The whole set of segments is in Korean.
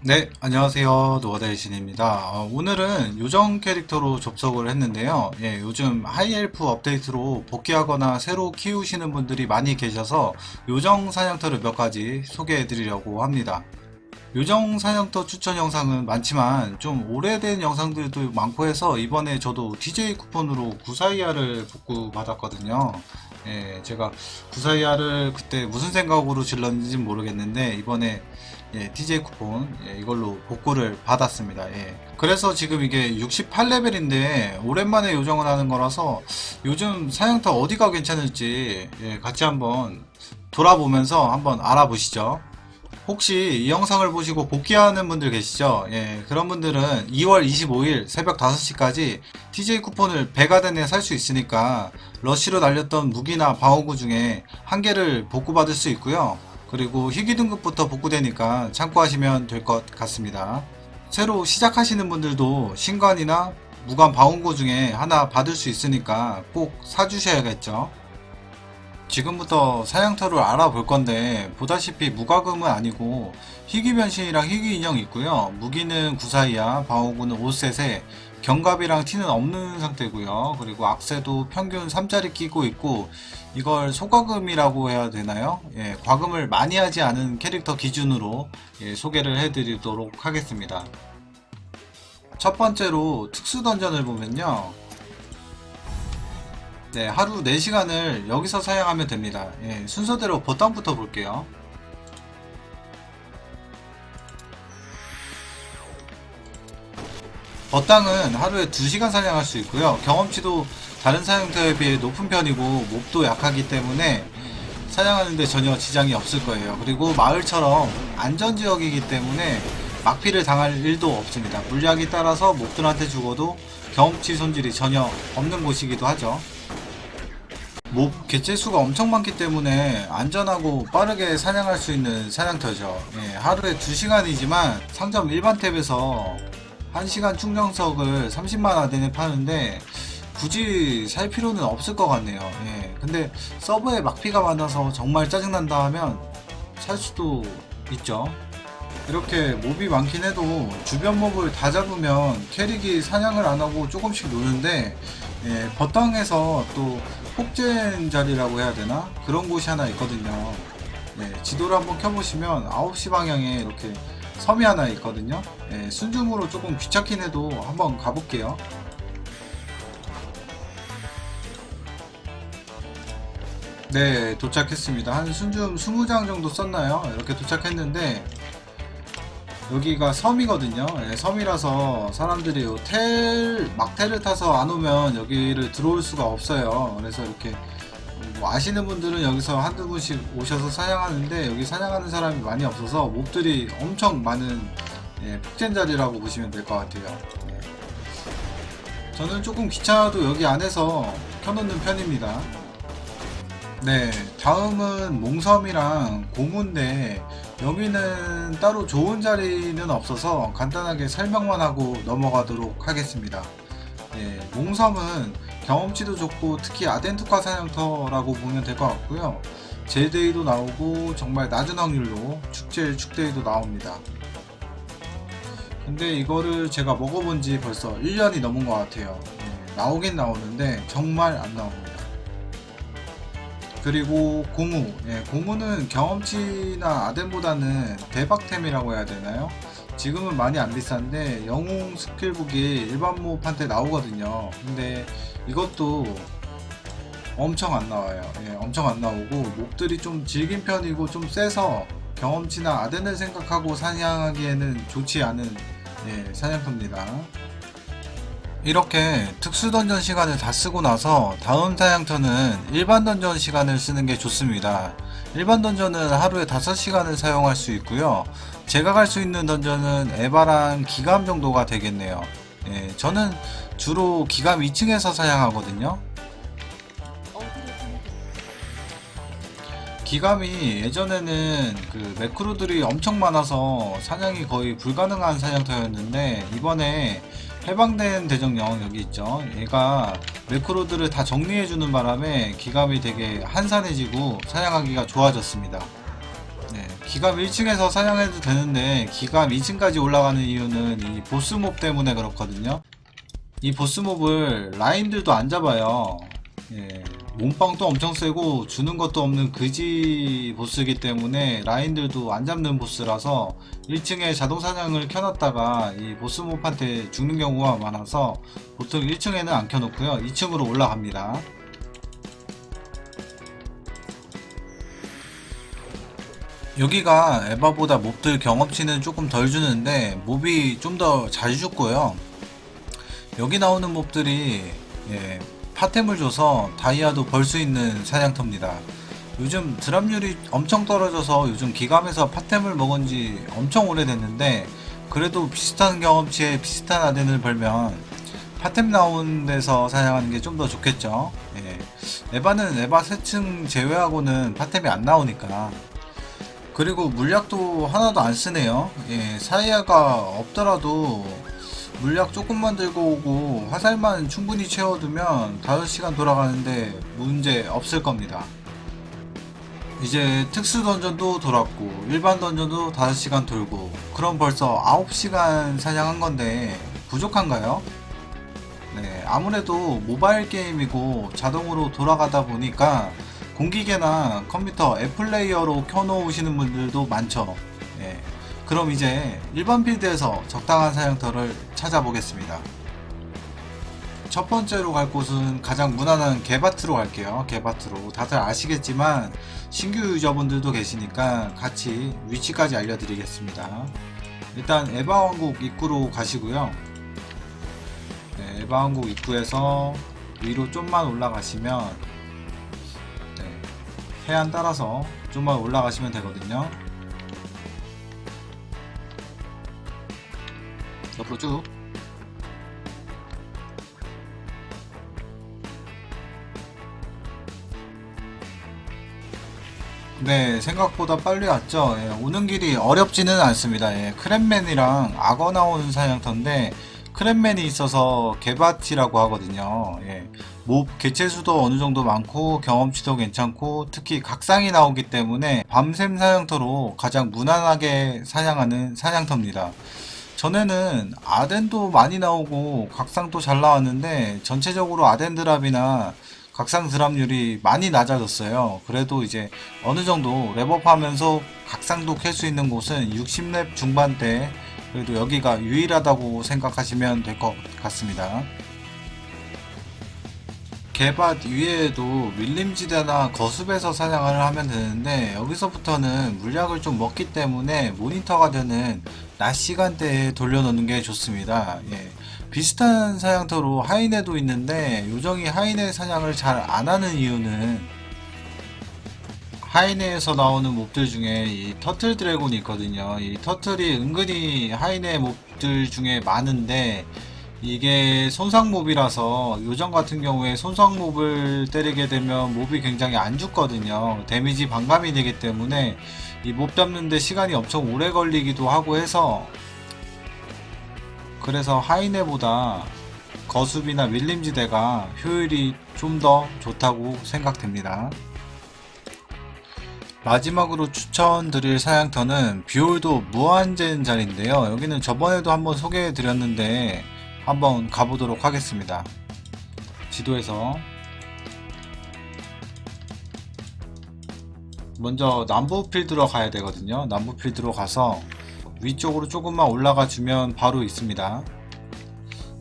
네, 안녕하세요. 노아다이신입니다. 어, 오늘은 요정 캐릭터로 접속을 했는데요. 예, 요즘 하이엘프 업데이트로 복귀하거나 새로 키우시는 분들이 많이 계셔서 요정 사냥터를 몇 가지 소개해 드리려고 합니다. 요정 사냥터 추천 영상은 많지만 좀 오래된 영상들도 많고 해서 이번에 저도 DJ 쿠폰으로 구사이아를 복구 받았거든요. 예, 제가 구사이아를 그때 무슨 생각으로 질렀는지 모르겠는데 이번에 예, DJ 쿠폰 예, 이걸로 복구를 받았습니다. 예. 그래서 지금 이게 68레벨인데 오랜만에 요정을 하는 거라서 요즘 사냥터 어디가 괜찮을지 예, 같이 한번 돌아보면서 한번 알아보시죠. 혹시 이 영상을 보시고 복귀하는 분들 계시죠? 예, 그런 분들은 2월 25일 새벽 5시까지 TJ 쿠폰을 베가덴에 살 수 있으니까 러쉬로 날렸던 무기나 방어구 중에 한 개를 복구받을 수 있고요. 그리고 희귀 등급부터 복구되니까 참고하시면 될 것 같습니다. 새로 시작하시는 분들도 신관이나 무관 방어구 중에 하나 받을 수 있으니까 꼭 사주셔야겠죠. 지금부터 사냥터를 알아볼 건데 보다시피 무과금은 아니고 희귀 변신이랑 희귀 인형이 있고요. 무기는 구사이야, 방어구는 5셋에 경갑이랑 티는 없는 상태고요. 그리고 악세도 평균 3짜리 끼고 있고 이걸 소과금이라고 해야 되나요? 예, 과금을 많이 하지 않은 캐릭터 기준으로 예, 소개를 해드리도록 하겠습니다. 첫 번째로 특수 던전을 보면요. 네, 하루 4시간을 여기서 사용하면 됩니다. 예, 순서대로 버tan부터 볼게요. 버땅은 하루에 2시간 사냥할 수 있고요. 경험치도 다른 사냥터에 비해 높은 편이고 몹도 약하기 때문에 사냥하는데 전혀 지장이 없을 거예요. 그리고 마을처럼 안전지역이기 때문에 막피를 당할 일도 없습니다. 물약이 따라서 몹들한테 죽어도 경험치 손질이 전혀 없는 곳이기도 하죠. 몹 개체수가 엄청 많기 때문에 안전하고 빠르게 사냥할 수 있는 사냥터죠. 예, 하루에 2시간이지만 상점 일반 탭에서 1시간 충전석을 30만 아덴에 파는데 굳이 살 필요는 없을 것 같네요. 예, 근데 서버에 막피가 많아서 정말 짜증난다 하면 살 수도 있죠. 이렇게 몹이 많긴 해도 주변 몹을 다 잡으면 캐릭이 사냥을 안 하고 조금씩 노는데 예, 버땅에서 또 폭젠 자리라고 해야 되나 그런 곳이 하나 있거든요. 예, 지도를 한번 켜보시면 9시 방향에 이렇게 섬이 하나 있거든요. 예, 순줌으로 조금 귀찮긴 해도 한번 가볼게요. 네, 도착했습니다. 한 순줌 20장 정도 썼나요? 이렇게 도착했는데 여기가 섬이거든요. 예, 섬이라서 사람들이 요 텔, 막텔을 타서 안 오면 여기를 들어올 수가 없어요. 그래서 이렇게 뭐 아시는 분들은 여기서 한두 분씩 오셔서 사냥하는데 여기 사냥하는 사람이 많이 없어서 몹들이 엄청 많은 예, 폭젠 자리라고 보시면 될 것 같아요. 예. 저는 조금 귀찮아도 여기 안에서 켜놓는 편입니다. 네, 다음은 몽섬이랑 고무인데 여기는 따로 좋은 자리는 없어서 간단하게 설명만 하고 넘어가도록 하겠습니다. 네, 몽섬은 경험치도 좋고 특히 아덴투카 사냥터라고 보면 될 것 같고요. 제데이도 나오고 정말 낮은 확률로 축제 축데이도 나옵니다. 근데 이거를 제가 먹어본 지 벌써 1년이 넘은 것 같아요. 네, 나오긴 나오는데 정말 안 나옵니다. 그리고 고무. 예, 고무는 경험치나 아덴보다는 대박템이라고 해야 되나요? 지금은 많이 안 비싼데 영웅 스킬북이 일반 몹한테 나오거든요. 근데 이것도 엄청 안 나와요. 예, 엄청 안 나오고 몹들이 좀 질긴 편이고 좀 세서 경험치나 아덴을 생각하고 사냥하기에는 좋지 않은 예, 사냥터입니다. 이렇게 특수 던전 시간을 다 쓰고 나서 다음 사냥터는 일반 던전 시간을 쓰는 게 좋습니다. 일반 던전은 하루에 5시간을 사용할 수 있고요. 제가 갈 수 있는 던전은 에바랑 기감 정도가 되겠네요. 예, 저는 주로 기감 2층에서 사냥하거든요. 기감이 예전에는 그 매크로들이 엄청 많아서 사냥이 거의 불가능한 사냥터였는데 이번에 해방된 대정령 여기 있죠. 얘가 매크로들을 다 정리해주는 바람에 기감이 되게 한산해지고 사냥하기가 좋아졌습니다. 네, 기감 1층에서 사냥해도 되는데 기감 2층까지 올라가는 이유는 이 보스몹 때문에 그렇거든요. 이 보스몹을 라인들도 안 잡아요. 예, 몸빵도 엄청 세고 주는 것도 없는 그지 보스이기 때문에 라인들도 안 잡는 보스라서 1층에 자동 사냥을 켜놨다가 이 보스 몹한테 죽는 경우가 많아서 보통 1층에는 안 켜놓고요. 2층으로 올라갑니다. 여기가 에바보다 몹들 경험치는 조금 덜 주는데 몹이 좀 더 잘 죽고요. 여기 나오는 몹들이 예, 파템을 줘서 다이아도 벌 수 있는 사냥터입니다. 요즘 드랍률이 엄청 떨어져서 요즘 기감에서 파템을 먹은 지 엄청 오래됐는데 그래도 비슷한 경험치에 비슷한 아덴을 벌면 파템 나온 데서 사냥하는 게 좀 더 좋겠죠. 예. 에바는 에바 3층 제외하고는 파템이 안 나오니까 그리고 물약도 하나도 안 쓰네요. 예, 사이아가 없더라도 물약 조금만 들고 오고 화살만 충분히 채워두면 5시간 돌아가는데 문제 없을 겁니다. 이제 특수 던전도 돌았고 일반 던전도 5시간 돌고 그럼 벌써 9시간 사냥한 건데 부족한가요? 네, 아무래도 모바일 게임이고 자동으로 돌아가다 보니까 공기계나 컴퓨터 앱플레이어로 켜놓으시는 분들도 많죠. 네, 그럼 이제 일반 필드에서 적당한 사냥터를 찾아보겠습니다. 첫 번째로 갈 곳은 가장 무난한 개바트로 갈게요. 개바트로. 다들 아시겠지만 신규 유저분들도 계시니까 같이 위치까지 알려드리겠습니다. 일단 에바왕국 입구로 가시고요. 네, 에바왕국 입구에서 위로 좀만 올라가시면 네, 해안 따라서 좀만 올라가시면 되거든요. 옆으로 쭉 네, 생각보다 빨리 왔죠. 예, 오는 길이 어렵지는 않습니다. 예, 크랩맨이랑 악어 나오는 사냥터인데 크랩맨이 있어서 개바티라고 하거든요. 예, 몹 개체수도 어느 정도 많고 경험치도 괜찮고 특히 각상이 나오기 때문에 밤샘 사냥터로 가장 무난하게 사냥하는 사냥터입니다. 전에는 아덴도 많이 나오고 각상도 잘 나왔는데 전체적으로 아덴 드랍이나 각상 드랍률이 많이 낮아졌어요. 그래도 이제 어느 정도 랩업하면서 각상도 캘 수 있는 곳은 60렙 중반대 그래도 여기가 유일하다고 생각하시면 될 것 같습니다. 개밭 위에도 밀림지대나 거숲에서 사냥을 하면 되는데 여기서부터는 물약을 좀 먹기 때문에 모니터가 되는 낮 시간대에 돌려놓는 게 좋습니다. 예. 비슷한 사냥터로 하이네도 있는데 요정이 하이네 사냥을 잘 안 하는 이유는 하이네에서 나오는 몹들 중에 이 터틀 드래곤이 있거든요. 이 터틀이 은근히 하이네 몹들 중에 많은데 이게 손상몹이라서 요정 같은 경우에 손상몹을 때리게 되면 몹이 굉장히 안 죽거든요. 데미지 반감이 되기 때문에 이 몹 잡는데 시간이 엄청 오래 걸리기도 하고 해서 그래서 하이네보다 거숲이나 밀림지대가 효율이 좀 더 좋다고 생각됩니다. 마지막으로 추천드릴 사양터는 뷰홀도 무한젠 자리인데요. 여기는 저번에도 한번 소개해 드렸는데 한번 가보도록 하겠습니다. 지도에서 먼저 남부 필드로 가야 되거든요. 남부 필드로 가서 위쪽으로 조금만 올라가 주면 바로 있습니다.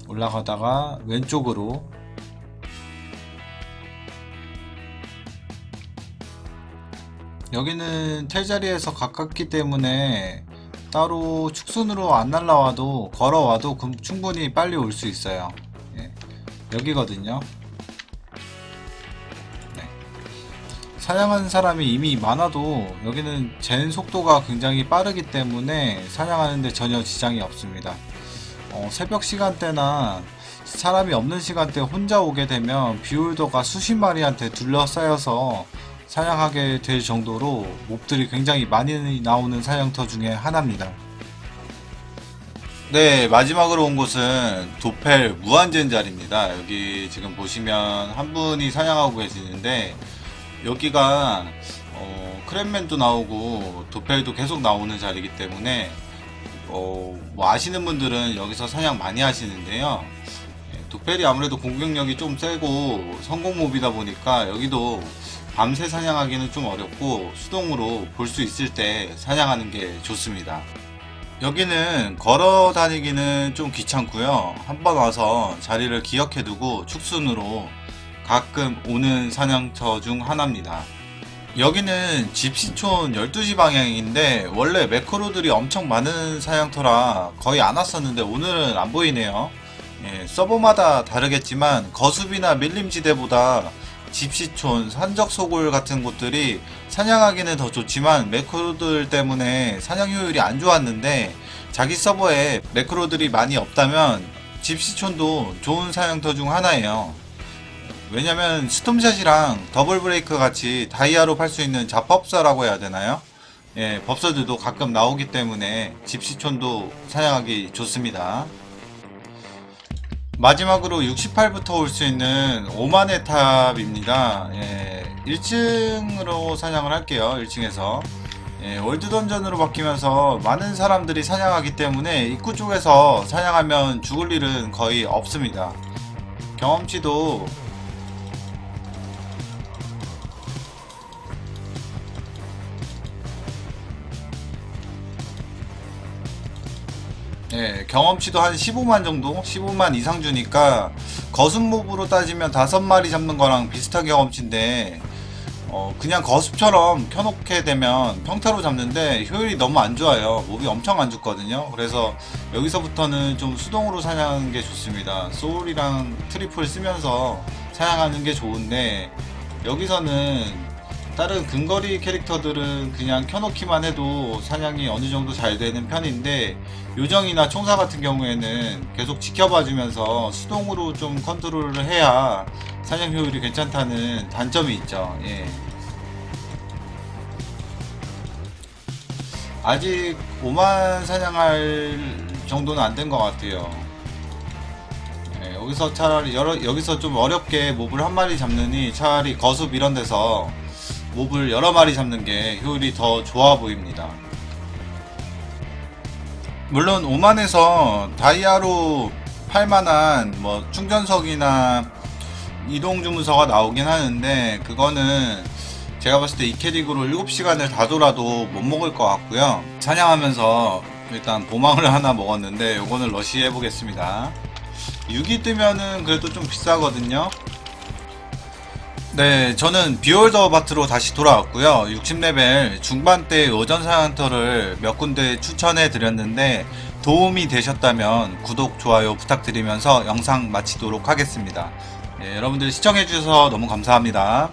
올라가다가 왼쪽으로 여기는 텔자리에서 가깝기 때문에 따로 축순으로 안 날라와도 걸어와도 금- 충분히 빨리 올 수 있어요. 예, 여기거든요. 네. 사냥하는 사람이 이미 많아도 여기는 젠 속도가 굉장히 빠르기 때문에 사냥하는데 전혀 지장이 없습니다. 어, 새벽 시간대나 사람이 없는 시간대 혼자 오게 되면 비올더가 수십 마리한테 둘러싸여서 사냥하게 될 정도로 몹들이 굉장히 많이 나오는 사냥터 중에 하나입니다. 네, 마지막으로 온 곳은 도펠 무한젠 자리입니다. 여기 지금 보시면 한 분이 사냥하고 계시는데 여기가 어, 크랩맨도 나오고 도펠도 계속 나오는 자리이기 때문에 어, 뭐 아시는 분들은 여기서 사냥 많이 하시는데요. 예, 도펠이 아무래도 공격력이 좀 세고 성공몹이다 보니까 여기도 밤새 사냥하기는 좀 어렵고 수동으로 볼 수 있을 때 사냥하는 게 좋습니다. 여기는 걸어 다니기는 좀 귀찮고요. 한번 와서 자리를 기억해 두고 축순으로 가끔 오는 사냥터 중 하나입니다. 여기는 집시촌 12시 방향인데 원래 매크로들이 엄청 많은 사냥터라 거의 안 왔었는데 오늘은 안 보이네요. 예, 서버마다 다르겠지만 거숲이나 밀림지대보다 집시촌, 산적소굴 같은 곳들이 사냥하기는 더 좋지만 매크로들 때문에 사냥 효율이 안 좋았는데 자기 서버에 매크로들이 많이 없다면 집시촌도 좋은 사냥터 중 하나예요. 왜냐면 스톰샷이랑 더블 브레이크 같이 다이아로 팔 수 있는 자법사라고 해야 되나요? 예, 법사들도 가끔 나오기 때문에 집시촌도 사냥하기 좋습니다. 마지막으로 68부터 올 수 있는 오만의 탑입니다. 예, 1층으로 사냥을 할게요. 1층에서. 예, 월드 던전으로 바뀌면서 많은 사람들이 사냥하기 때문에 입구 쪽에서 사냥하면 죽을 일은 거의 없습니다. 경험치도 경험치도 한 15만 정도? 15만 이상 주니까 거숲몹으로 따지면 5마리 잡는 거랑 비슷한 경험치인데 어, 그냥 거숲처럼 켜놓게 되면 평타로 잡는데 효율이 너무 안 좋아요. 몹이 엄청 안 죽거든요. 그래서 여기서부터는 좀 수동으로 사냥하는 게 좋습니다. 소울이랑 트리플 쓰면서 사냥하는 게 좋은데 여기서는 다른 근거리 캐릭터들은 그냥 켜놓기만 해도 사냥이 어느 정도 잘 되는 편인데 요정이나 총사 같은 경우에는 계속 지켜봐주면서 수동으로 좀 컨트롤을 해야 사냥 효율이 괜찮다는 단점이 있죠. 예. 아직 5만 사냥할 정도는 안 된 것 같아요. 예, 여기서 차라리 여러, 여기서 좀 어렵게 몹을 한 마리 잡느니 차라리 거숲 이런 데서 몹을 여러 마리 잡는 게 효율이 더 좋아 보입니다. 물론 오만에서 다이아로 팔만한 뭐 충전석이나 이동 주문서가 나오긴 하는데 그거는 제가 봤을 때 이 캐릭으로 7시간을 다 돌아도 못 먹을 것 같고요. 사냥하면서 일단 보망을 하나 먹었는데 요거는 러시 해보겠습니다. 6이 뜨면은 그래도 좀 비싸거든요. 네, 저는 비올더 바트로 다시 돌아왔고요. 60레벨 중반대 오전 사양터를 몇 군데 추천해 드렸는데 도움이 되셨다면 구독, 좋아요 부탁드리면서 영상 마치도록 하겠습니다. 네, 여러분들 시청해 주셔서 너무 감사합니다.